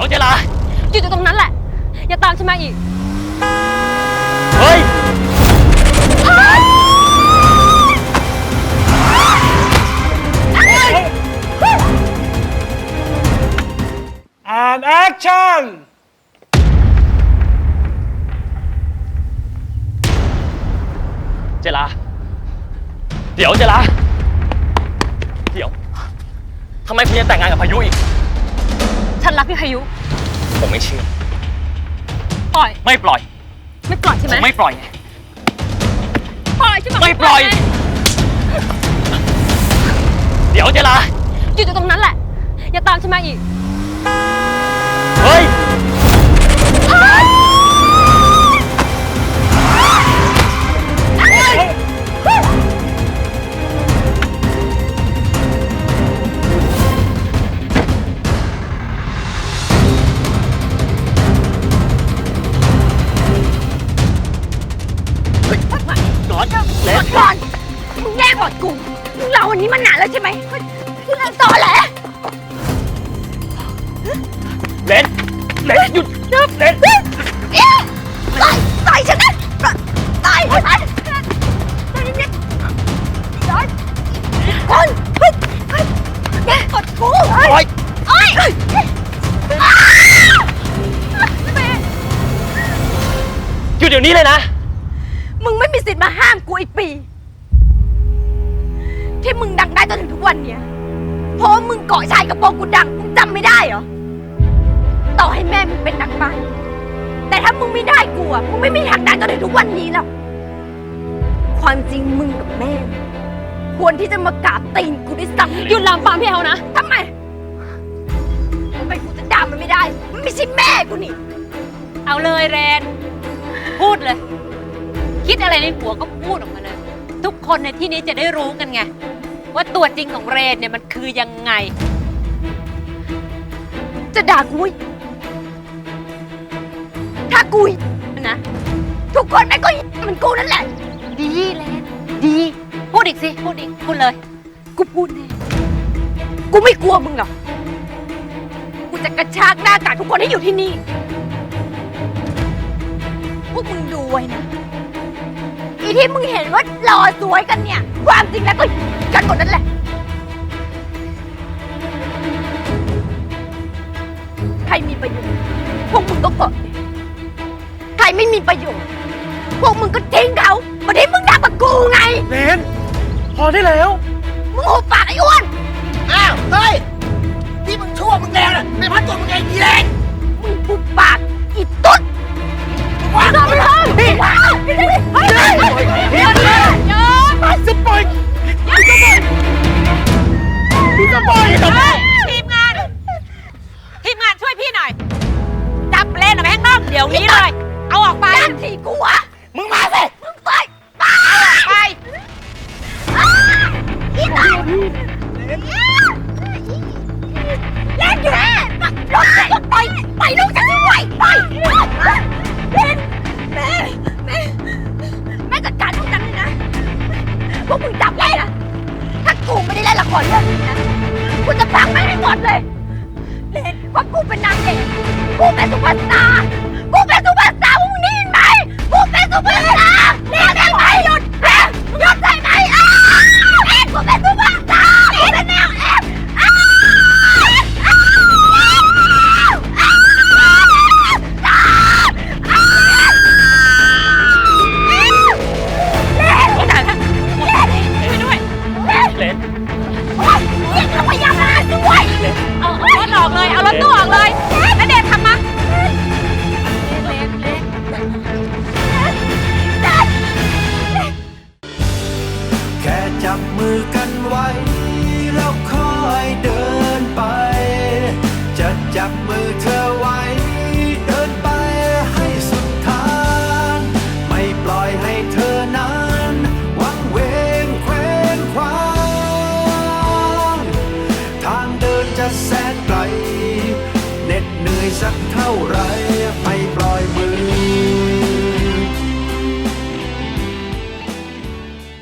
ยวเจลาหยุดอยู่ตรงนั้นแหละ อย่าตามฉันมาอีก เฮ้ย and action เจลาเดี๋ยวเจลาเดี๋ยวทำไมคุณยังแต่งงานกับพายุอีก ฉันรักพี่พายุ ผมไม่เชื่อ ปล่อย ไม่ปล่อย ไม่ปล่อยใช่ผไหมมไม่ปล่อยไง ปล่อยใช่ไหมไม่ปล่อยไงเดี๋ยวเจลา หยุดอยู่ตรงนั้นแหละ อย่าตามฉันมาอีก ดกูมึงรอวันนี้มานานแล้วใช่ไหมที่เล่นต่อแหละเลนเลนหยุดเลนต่อยต่อยฉันนะต่อยฉันต่อยต่อยคนเฮ้ยเฮ้ยแย่งกดกูปล่อยโอ้ยหยุดเดี๋ยวนี้เลยนะ มึงไม่มีสิทธิ์มาห้ามกูอีกปี ที่มึงดังได้จนถึงทุกวันเนี้ยเพราะว่ามึงเกาะชายกระโปรงกูดังมึงจำไม่ได้เหรอ ต่อให้แม่มึงเป็นนักบ้านแต่ถ้ามึงไม่ได้กูอะมึงไม่มีทางดังจนถึงทุกวันนี้หรอกความจริงมึงกับแม่ ควรที่จะมากราบตีนกูด้วยซ้ำหยุดลามปามพี่เอานะทำไมทำไมกูจะด่ามันไม่ได้ มันไม่ใช่แม่กูนี่ เอาเลยแรน พูดเลย คิดอะไรในหัวก็พูดออกมาเลย ทุกคนในที่นี้จะได้รู้กันไง ว่าตัวจริงของเรนเนี่ยมันคือยังไง จะด่ากูอีกถ้ากูอีกนะ ทุกคนแม่งก็อีกมันกูนั่นแหละ ดีแรนดี พูดอีกสิ พูดอีก พูดเลย กูพูดแน่กูไม่กลัวมึงหรอก กูจะกระชากหน้ากากทุกคนให้อยู่ที่นี่ พวกมึงดูไว้นะ ที่มึงเห็นว่ารอสวยกันเนี่ย ความจริงแล้วก็กันหมดนั่นแหละ ใครมีประโยชน์พวกมึงก็เกาะเลยใครไม่มีประโยชน์ พวกมึงก็ทิ้งเขาเหมาที่มึงทำกับกูไงเลนพอได้แล้ว มึงหุบปากไอ้อ้วน อ้าว เฮ้ย ที่มึงชั่วมึงแรงน่ะเป็นเพราะตัวมึงเองดีแรงมึงหุบปาก ขอเล่นละครเรื่องนี้นะกูจะพังไม่ให้หมดเลยเลนว่ากูเป็นนางเอกกูเป็นซุปเปอร์สตาร์กูเป็นซุปเปอร์สตาร์พวกมึงได้ยินไหมกูเป็นซุปเปอร์สตาร์ สักเท่าไหร